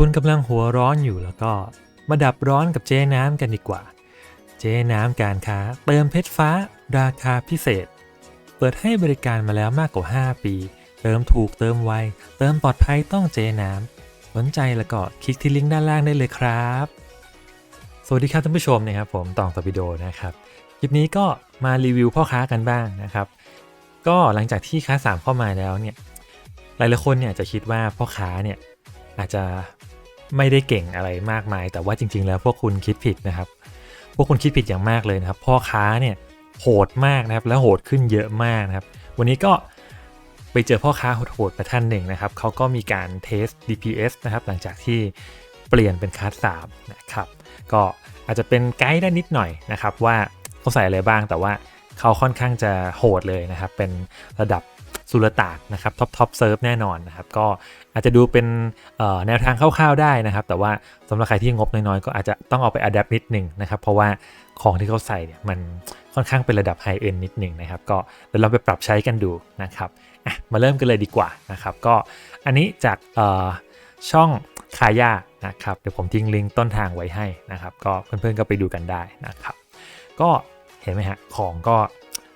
คุณกำลังหัวร้อนอยู่แล้วก็มาดับร้อนกับเจ๊น้ำกันดีกว่า เจ๊น้ำการค้าเติมเพชรฟ้า ราคาพิเศษ เปิดให้บริการมาแล้วมากกว่า 5 ปี เติมถูกเติมไว เติมปลอดภัยต้องเจ๊น้ำสนใจแล้วก็คลิกที่ลิงก์ด้านล่างได้เลยครับ สวัสดีครับท่านผู้ชมนะครับผมตองตอปิโดนะครับ คลิปนี้ก็มารีวิวพ่อค้ากันบ้างนะครับ ก็หลังจากที่ค้าสามเข้ามาแล้วเนี่ยหลายๆคนเนี่ยจะคิดว่าพ่อค้าเนี่ยอาจจะ ไม่ได้เก่งอะไรมากมาย แต่ว่าจริง ๆ แล้วพวกคุณคิดผิดนะครับ พวกคุณคิดผิดอย่างมากเลยนะครับ พ่อค้าเนี่ยโหดมากนะครับ และโหดขึ้นเยอะมากนะครับ วันนี้ก็ไปเจอพ่อค้าโหดๆไปท่านหนึ่งนะครับเขาก็มีการเทส DPS นะครับ หลังจากที่เปลี่ยนเป็นคัสสามนะครับ ก็อาจจะเป็นไกด์ได้นิดหน่อยนะครับ ว่าเขาใส่อะไรบ้างแต่ว่าเขาค่อนข้างจะโหดเลยนะครับ เป็นระดับ สุลต่านนะครับท็อปท็อปเซิร์ฟแน่นอนนะครับก็อาจจะดูเป็นแนวทางคร่าวๆได้นะครับ แต่ว่าสำหรับใครที่งบน้อยๆ ก็อาจจะต้องเอาไปอัดแอปนิดหนึ่งนะครับเพราะว่าของที่เขาใส่เนี่ยมันค่อนข้างเป็นระดับไฮเอ็นนิดหนึ่งนะครับก็เดี๋ยวเราไปปรับใช้กันดูนะครับมาเริ่มกันเลยดีกว่านะครับก็อันนี้จากช่องคาย่านะครับเดี๋ยวผมทิ้งลิงก์ต้นทางไว้ให้นะครับ ก็เพื่อนๆก็ไปดูกันได้นะครับ ก็เห็นไหมฮะของก็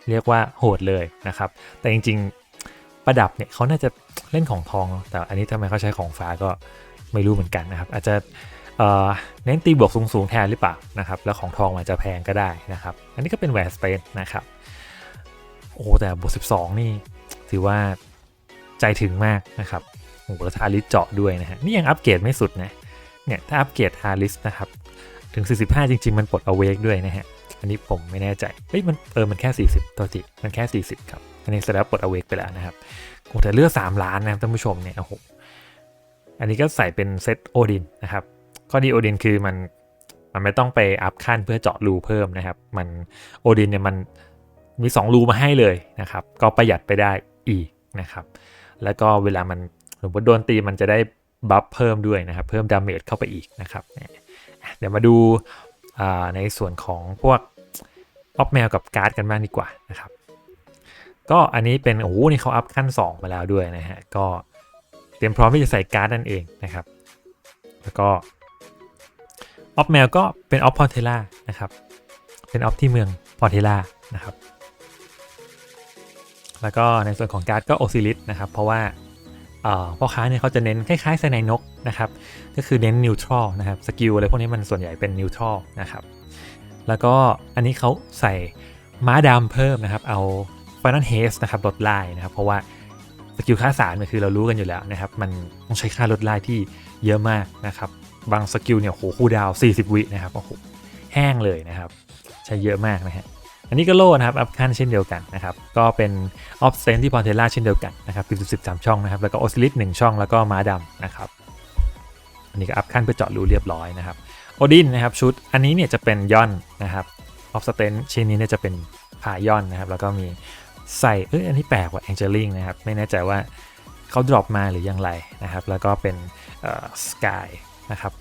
เรียกว่าโหดเลยนะครับ แต่จริงๆ ประดับเนี่ยเขาน่าจะเล่นของทอง แต่อันนี้ทำไมเขาใช้ของฟ้าก็ไม่รู้เหมือนกันนะครับ อาจจะเน้นตีบวกสูงๆแทนหรือเปล่านะครับ แล้วของทองมันจะแพงก็ได้นะครับ อันนี้ก็เป็นแหวนสเปนนะครับ โอ้แต่บวก12 นี่ถือว่าใจถึงมากนะครับโอ้โหทาริสเจาะด้วยนะฮะ นี่ยังอัปเกรดไม่สุดนะ เนี่ยถ้าอัปเกรดทาริสนะครับ ถึง 45 จริง ๆ มันปลดเอาเวกด้วยนะฮะ อันนี้ผมไม่แน่ใจ เฮ้ยมันเออมันแค่ 40ตัวจิมันแค่ 40 ครับ อันนี้แสดงปลดเอเวกไปแล้วนะครับโอ้แต่เลือด3ล้านนะครับท่านผู้ชมเนี่ยโอ้โหอันนี้ก็ใส่เป็นเซตโอดินนะครับข้อดีโอดินคือมันมันไม่ต้องไปอัพขั้นเพื่อเจาะรูเพิ่มนะครับ มันโอดินเนี่ยมันมี 2 รูมาให้เลยนะครับ ก็ประหยัดไปได้อีกนะครับ แล้วก็เวลามันสมมติโดนตีมันจะได้บัฟเพิ่มด้วยนะครับ เพิ่มดาเมจเข้าไปอีกนะครับ เดี๋ยวมาดูในส่วนของพวกออฟแมวกับการ์ดกันบ้างดีกว่านะครับ ก็อันนี้เป็นโอ้โหนี่เขาอัพขั้น 2 มาแล้วด้วยนะฮะ ก็เตรียมพร้อมที่จะใส่การ์ดนั่นเองนะครับ แล้วก็ออฟแมวก็เป็นออฟพอร์เทล่านะครับ เป็นออฟที่เมืองพอร์เทล่านะครับ แล้วก็ในส่วนของการ์ดก็โอซิลิสนะครับ เพราะว่าพ่อค้าเนี่ยเขาจะเน้นคล้ายๆไซนนกนะครับ ก็คือเน้นนิวทรัลนะครับสกิลอะไรพวกนี้มันส่วนใหญ่เป็นนิวทรัลนะครับ แล้วก็อันนี้เขาใส่ม้าดำเพิ่มนะครับ เอา ฟ i น a l h a สนะครับลดไล่นะครับ เพราะว่าสกิลค่าสารมันคือเรารู้กันอยู่แล้วนะครับ มันต้องใช้ค่าลดไล่ที่เยอะมากนะครับ บางสกิลเนี่ยโหคู่ดาว 40 วินะครับโอ้โหแห้งเลยนะครับ ใช้เยอะมากนะฮะอันนี้ก็โล่นะครับ อัพขั้นเช่นเดียวกันนะครับ ก็เป็นออฟเซนที่พอเทล่าเช่นเดียวกันนะครับคือ13ช่องนะครับ แล้วก็โอซิลิส1ช่องแล้วก็ม้าดำนะครับ อันนี้ก็อัพขั้นเพื่อเจาะรูเรียบร้อยนะครับ โอดินนะครับชุด อันนี้เนี่ยจะเป็นย่อนนะครับออฟสเตนชิ้นนี้เนี่ยจะเป็นผ่าย่อนนะครับ แล้วก็มี ใส่เอ้ยอันนี้แปลกว่าแองเจลิงนะครับ ไม่แน่ใจว่าเขาดรอปมาหรือยังไรนะครับ แล้วก็เป็นสกายนะครับ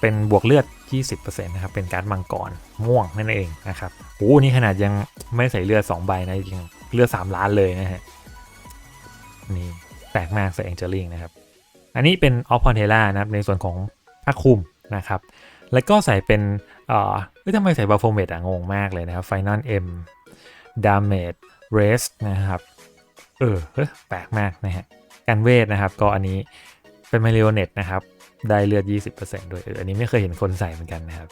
เป็นบวกเลือด 20%นะครับ เป็นการ์ดมังกรม่วงนั่นเองนะครับโอ้นี่ขนาดยังไม่ใส่เลือด 2 ใบนะจริงเลือด 3 ล้านเลยนะฮะ นี่แปลกมากใส่แองเจลิงนะครับ อันนี้เป็นออฟพอนเทล่านะครับ ในส่วนของผ้าคลุมนะครับ แล้วก็ใส่เป็น เอ่อทำไมใส่บาโฟเมตอะงงมากเลยนะครับไฟนอลเอ็ม ดาเมจเรสนะครับ เออแปลกมากนะฮะการเวทนะครับ ก็อันนี้เป็นมาริโอเน็ตนะครับ ได้เลือด 20%ด้วยเอออันนี้ไม่เคยเห็นคนใส่เหมือนกันนะครับ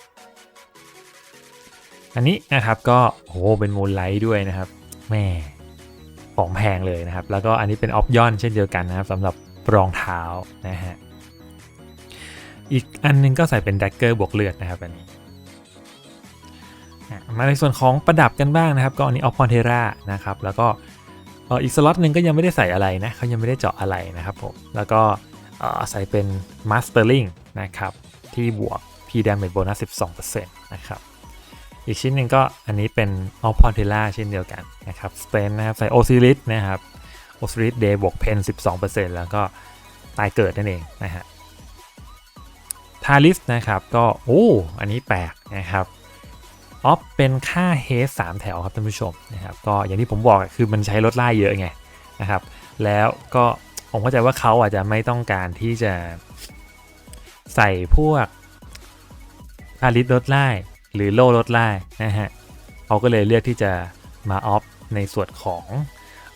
อันนี้นะครับก็โหเป็นมูลไลท์ด้วยนะครับแม่ของแพงเลยนะครับ แล้วก็อันนี้เป็นออฟยอนเช่นเดียวกันนะครับสำหรับรองเท้านะฮะอีกอันนึงก็ใส่เป็นแดกเกอร์บวกเลือดนะครับอันนี้ มาในส่วนของประดับกันบ้างนะครับ ก็อันนี้ออฟพอนเทรานะครับ แล้วก็อีกสล็อตหนึ่งก็ยังไม่ได้ใส่อะไรนะเขายังไม่ได้เจาะอะไรนะครับผมแล้วก็ใส่เป็นมาสเตอร์ลิงนะครับ ที่บวก P damage bonus 12%นะครับ อีกชิ้นหนึ่งก็อันนี้เป็นออฟพอนเทล่าเช่นเดียวกันนะครับสเตนนะครับใส่โอซิลิสนะครับโอซิลิสเดย์บวกเพน12%แล้วก็ตายเกิดนั่นเองนะฮะทาริสนะครับก็โอ้อันนี้แปลกนะครับ ออฟเป็นค่าเฮสสามแถวครับท่านผู้ชมนะครับก็อย่างที่ผมบอกคือมันใช้ลดไล่เยอะไงนะครับ แล้วก็ผมเข้าใจว่าเขาอาจจะไม่ต้องการที่จะใส่พวกอาริสลดไล่หรือโล่ลดไล่นะฮะเขาก็เลยเลือกที่จะมาออฟในส่วนของ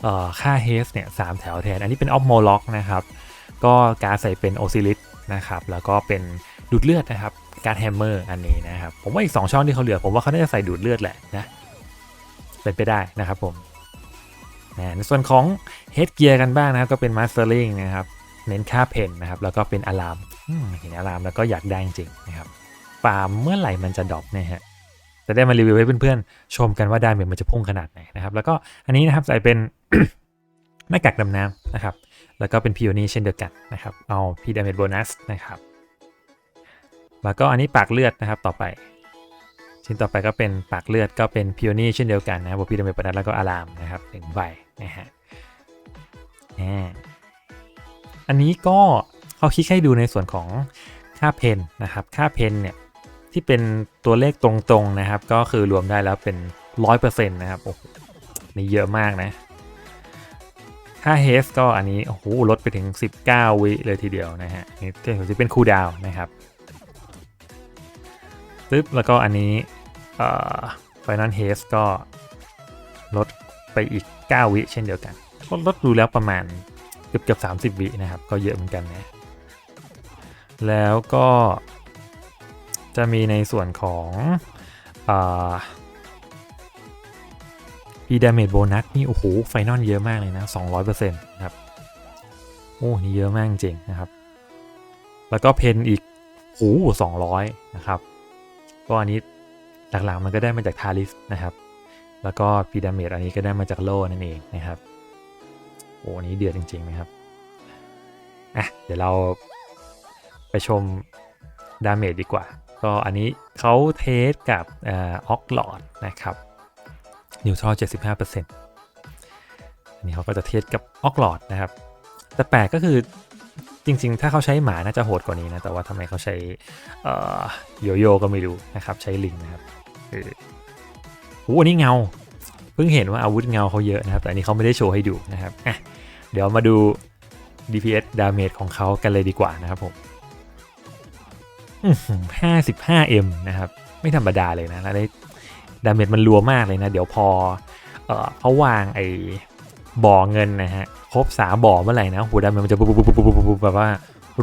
ออค่าเฮสเนี่ยสามแถวแทน อันนี้เป็นออฟโมล็อกนะครับ ก็การใส่เป็นโอซิลิสนะครับ แล้วก็เป็นดูดเลือดนะครับ การแฮมเมอร์อันนี้นะครับผมว่าอีก 2 ช่องที่เขาเหลือ ผมว่าเขาน่าจะใส่ดูดเลือดแหละนะเป็นไปได้นะครับผมนะในส่วนของเฮดเกียร์กันบ้างนะครับก็เป็นมาสเตอร์ลิงนะครับเน้นค่าเพนนะครับแล้วก็เป็นอะลามอืมเห็นอะลามแล้วก็อยากได้จริงนะครับฟาร์มเมื่อไหร่มันจะดรอปเนี่ยฮะจะได้มารีวิวให้เพื่อนๆชมกันว่าดาเมจมันจะพุ่งขนาดไหนนะครับแล้วก็อันนี้นะครับใส่เป็นหน้ากากดำน้ำนะครับแล้วก็เป็นพิโอนี่เช่นเดียวกันนะครับเอาพีดาเมจโบนัสนะครับ แล้วก็อันนี้ปากเลือดนะครับต่อไป ชิ้นต่อไปก็เป็นปากเลือดก็เป็นพิโอนี่เช่นเดียวกันนะครับบวพีดาเมจโบนัสแล้วก็อะลามนะครับหนึ่งใบนะฮะอันนี้ก็เขาคลิกให้ดูในส่วนของค่าเพนนะครับ ค่าเพนเนี่ยที่เป็นตัวเลขตรงๆนะครับ ก็คือรวมได้แล้วเป็น 100%นะครับโอ้โหนี่เยอะมากนะ ค่าเฮสก็อันนี้โอ้โหลดไปถึง 19 วิเลยทีเดียวนะฮะนี่ที่เป็นคูลดาวนะครับ ปึ๊บแล้วก็อันนี้เอ่อ Final h a s e ก็ลดไปอีก 9 วิเช่นเดียวกัน ลดลดดูแล้วประมาณเกือบเกือบ30 วินะครับ ก็เยอะเหมือนกันนะแล้วก็จะมีในส่วนของพีดาเมจโบนัสนี่ โอ้โห ไฟนอลเยอะมากเลยนะ 200%นะครับ โอ้ นี่เยอะมากจริงนะครับ แล้วก็เพนอีกโอ้200นะครับ ก็อันนี้หลักๆมันก็ได้มาจากทาริสนะครับ แล้วก็พีดาเมจอันนี้ก็ได้มาจากโล่นั่นเองนะครับโอ้อันนี้เดือดจริง ๆ นะครับอะเดี๋ยวเราไปชมดาเมจดีกว่า ก็อันนี้เขาเทสกับออกหลอดนะครับนิวทรัล75%อันนี้เขาก็จะเทสกับออกหลอดนะครับ แต่แปลกก็คือ ริง ๆ ถ้าเขาใช้หมาน่าจะโหดกว่านี้นะ แต่ว่าทำไมเขาใช้โยโย่ก็ไม่รู้นะครับ ใช้ลิงนะครับโอ้โหอันนี้เงา เพิ่งเห็นว่าอาวุธเงาเขาเยอะนะครับ แต่อันนี้เขาไม่ได้โชว์ให้ดูนะครับอะเดี๋ยวมาดู DPS damage ของเขากันเลยดีกว่านะครับผมห้าสิบห้าเอ็มนะครับ ไม่ธรรมดาเลยนะแล้วได้ดาเมจมันรัวมากเลยนะ เดี๋ยวพอเออเขาวางไอ้บ่อเงินนะฮะ ครบสามบ่อเมื่อไหร่นะหูดาเมจมันจะปุ๊บปุ๊บปุ๊บปุ๊บแบบว่า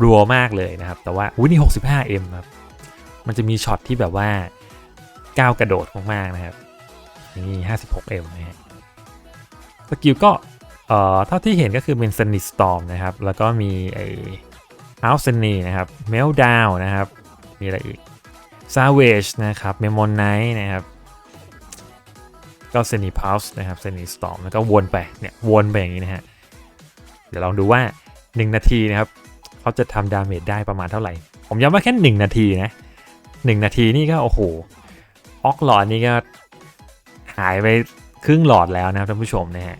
รัวมากเลยนะครับ แต่ว่าอุ้ยนี่หกสิบห้าเอ็มครับ มันจะมีช็อตที่แบบว่าก้าวกระโดดมากๆนะครับ นี่ห้าสิบหกเอ็มนะฮะสกิลก็เอ่อเท่าที่เห็นก็คือเป็นสนิสตอมนะครับ แล้วก็มีไอ้อัลเซนีนะครับเมลดาวนะครับ มีอะไรอีก Savage นะครับ m e m o n i t e นะครับก็เซนีพาวส์นะครับเซนีสตอมแล้วก็วนไปเนี่ยวนไปอย่างนี้นะฮะ เดี๋ยวลองดูว่า 1 นาทีนะครับเขาจะทำดาเมจได้ประมาณเท่าไหร่ ผมย้ำว่าแค่ 1 นาทีนะ1นาทีนี่ก็โอ้โหออกหลอดนี่ก็หายไปครึ่งหลอดแล้วนะครับท่านผู้ชมนะฮะ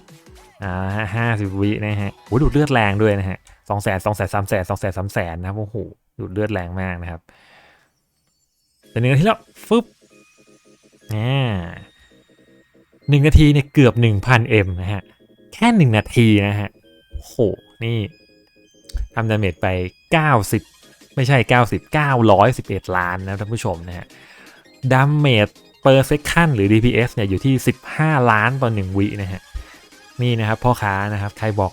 อ่าห้าสิบวินะฮะโอ้ดูดเลือดแรงด้วยนะฮะสองแสนสองแสนสามแสนสองแสนสามแสนนะครับโอ้โหดูดเลือดแรงมากนะครับแต่หนึ่งนาทีแล้วฟึบอ่าหนึ่งนาทีเนี่ยเกือบหนึ่งพันเอ็มนะฮะ แค่หนึ่งนาทีนะฮะ โห นี่ทำดาเมจไปเก้าสิบไม่ใช่เก้าสิบเก้าร้อยสิบเอ็ดล้านนะท่านผู้ชมนะฮะดาเมจเปอร์เซคันหรือ DPS เนี่ยอยู่ที่ 15 ล้านต่อ1วินะฮะ นี่นะครับพ่อค้านะครับ ใครบอก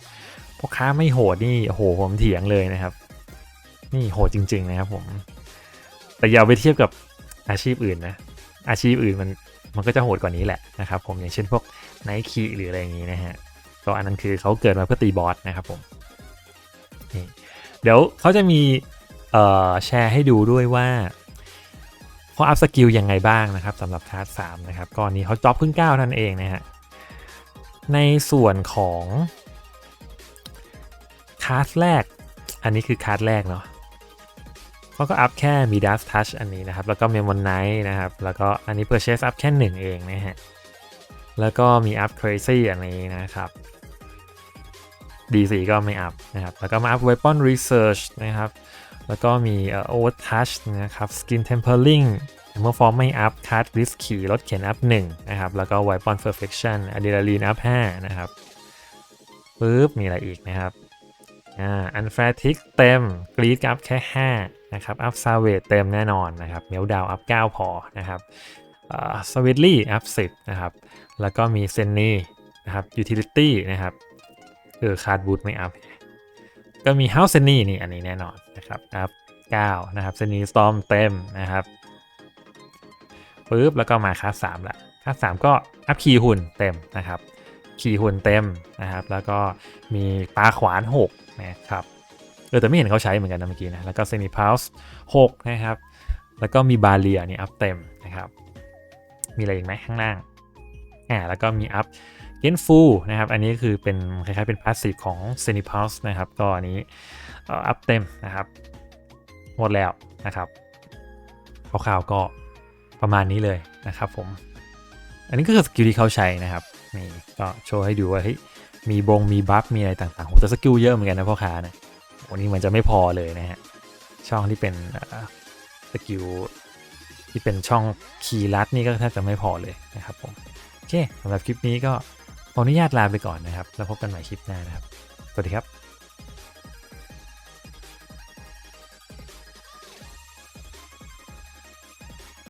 พ่อค้าไม่โหดนี่โอ้โหผมเถียงเลยนะครับ นี่โหดจริง ๆ นะครับผม แต่อย่าไปเทียบกับอาชีพอื่นนะ อาชีพอื่นมันมันก็จะโหดกว่านี้แหละนะครับผมอย่างเช่นพวกไนคีหรืออะไรอย่างนี้นะฮะ ก็อันนั้นคือเขาเกิดมาเพื่อตีบอสนะครับผมเดี๋ยวเขาจะมีแชร์ให้ดูด้วยว่าเขาอัพสกิลยังไงบ้างนะครับสำหรับคลาสสามนะครับก่อนนี้เขาจ็อบเพิ่งก้านั่นเองนะฮะในส่วนของคลาสแรก อันนี้คือคลาสแรกเนาะเขาก็อัพแค่มีดัสทัชอันนี้นะครับ แล้วก็เมมอนไนท์นะครับ แล้วก็อันนี้ Purchase อัพแค่หนึ่งเองนะฮะ แล้วก็มีอัพ Crazy อันนี้นะครับ D4 ก็ไม่อัพนะครับ แล้วก็มาอัพ Weapon Research นะครับ แล้วก็มีเอ่อ Overtouch นะครับ Skin Tempering เมื่อฟอร์มไม่อัพ Card Risk ขี่รถเข็นอัพ1นะครับ แล้วก็ Weapon Perfection Adrenaline อัพ5นะครับปึ๊บ มีอะไรอีกนะครับ อ่า Unfair Tick เต็ม Greed อัพแค่ 5 นะครับ อัพซาเวตเต็มแน่นอนนะครับ เมลดาวอัพ 9 พอนะครับสวิตลี่อัพ10นะครับ แล้วก็มีเซนนี่นะครับยูทิลิตี้นะครับ ออคาร์ดบูทไม่อัพก็มีเฮาส์เซนี่นี่อันนี้แน่นอนนะครับอัพ9นะครับเซนี่สตอมเต็มนะครับปุ๊บแล้วก็มาคาส3ละคาส3ก็อัพคีหุ่นเต็มนะครับขี่หุ่นเต็มนะครับ แล้วก็มีปลาขวาน6นะครับเออแต่ไม่เห็นเขาใช้เหมือนกันนะเมื่อกี้นะแล้วก็เซนิพาวส์6นะครับแล้วก็มีบาเลียนี่อัพเต็มนะครับ มีอะไรอีกไหมข้างล่างอ่าแล้วก็มีอัพ เกนฟูนะครับ อันนี้คือเป็นคล้ายๆเป็นพาสซีฟของเซนิพาวส์นะครับ ก็อันนี้อัพเต็มนะครับ หมดแล้วนะครับคร่าวๆก็ประมาณนี้เลยนะครับผม อันนี้ก็คือสกิลที่เขาใช้นะครับนี่ก็โชว์ให้ดูว่าเฮ้ยมีบงมีบัฟมีอะไรต่างๆโหแต่สกิลเยอะเหมือนกันนะพ่อค้านะวันนี้เหมือนจะไม่พอเลยนะฮะช่องที่เป็นสกิลที่เป็นช่องคีย์ลัดนี่ก็แทบจะไม่พอเลยนะครับผมโอเคสำหรับคลิปนี้ก็ ขออนุญาตลาไปก่อนนะครับ แล้วพบกันใหม่คลิปหน้านะครับ สวัสดีครับ